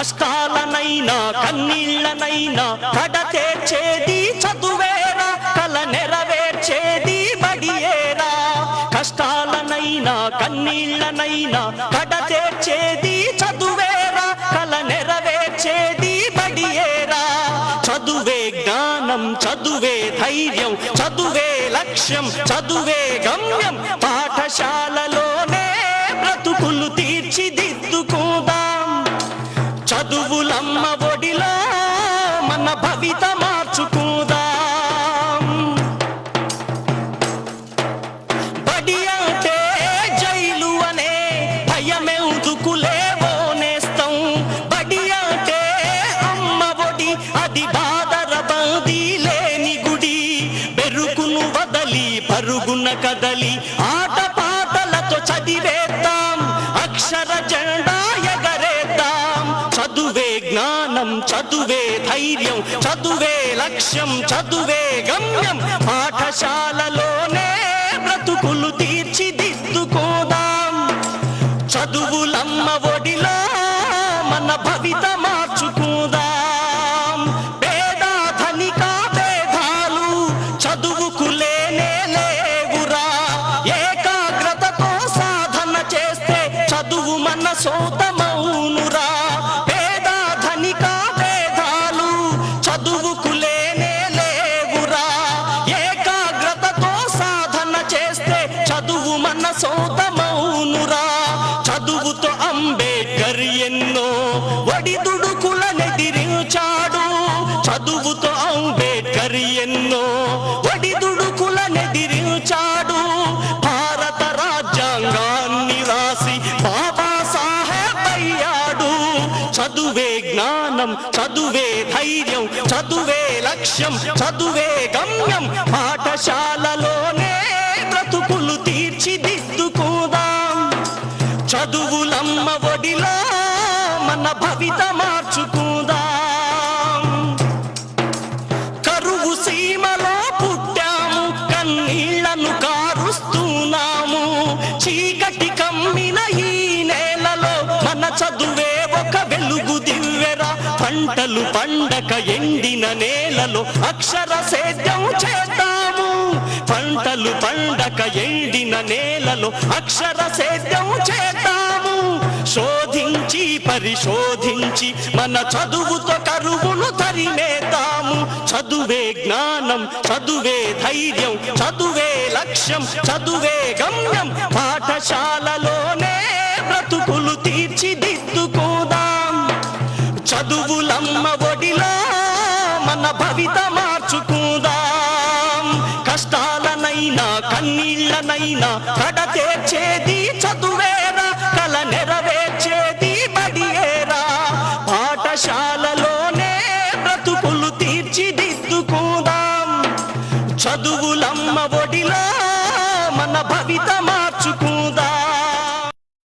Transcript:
కష్టాలనైనా కన్నీళ్ళనైనా కడ తీర్చేది చదువేరా కల నెరవేర్చేది బడియేరా కష్టాలనైనా కన్నీళ్ళనైనా కడ తీర్చేది చదువేరా కల నెరవేర్చేది బడియేరా చదువే జ్ఞానం చదువే ధైర్యం చదువే లక్ష్యం చదువే గమ్యం పాఠశాలలో చదువులమ్మ ఒడిలో మన భవిత మార్చుకుందాం. బడి అంటే జైలు అనే భయమెందుకులేవో నేస్తం. బడి అంటే అమ్మ ఒడి అది బాధర బందీ లేని గుడి. బెరుకును వదలి పరుగున కదలి ఆట పాటలతో చదివేద్దాం. అక్షర జెండా చదువే ధైర్యం చదువే లక్ష్యం చదువే గమ్యం. పాఠశాలలోనే బ్రతుకులు తీర్చిదిద్దుకోదాం. చదువులమ్మ ఒడిలో మన భవిత మార్చుకుందాం. పేద ధనిక భేదాలు చదువుకు లేనే లేవురా. ఏకాగ్రతతో సాధన చేస్తే చదువు మన సోతమ సొంతమౌనురా చదువుతో అంబేద్కర్ ఎన్నో ఒడిదుడుకులనెదిరించాడు. చదువుతో అంబేద్కర్ ఎన్నో ఒడిదుడుకులనెదిరించాడు. భారత రాజ్యాంగాన్ని రాసి బాబా సాహెబ్ అయ్యాడు. చదువే జ్ఞానం చదువే ధైర్యం చదువే లక్ష్యం చదువే గమ్యం పాఠశాలలో చదువులమ్మ మన భవిత మార్చుకుందాం. కరువు సీమలో పుట్టాము కన్నీళ్ళను కారుస్తున్నాము. చీకటి కమ్మిన ఈ నేలలో మన చదువే ఒక వెలుగు దివ్వెరా. పంటలు పండక ఎండిన నేలలో అక్షర సేద్యం చేద్దాము. పంటలు పండక ఎండిన నేలలో అక్షర సేద్యం చేద్దాము శోధించి పరిశోధించి మన చదువుతో కరువును తరిమేద్దాము. చదువే జ్ఞానం చదువే ధైర్యం చదువే లక్ష్యం చదువే గమ్యం. పాఠశాలలోనే బ్రతుకులు తీర్చిదిద్దుకోదాం. చదువులమ్మ ఒడిలో మన భవిత మార్చుకుందాం. కష్టాలనైనా కన్నీళ్ళనైనా కడ తీర్చేది చదువేరా కల నెరవే చదువులమ్మ ఒడిలా మన భవిత మార్చుకుందా?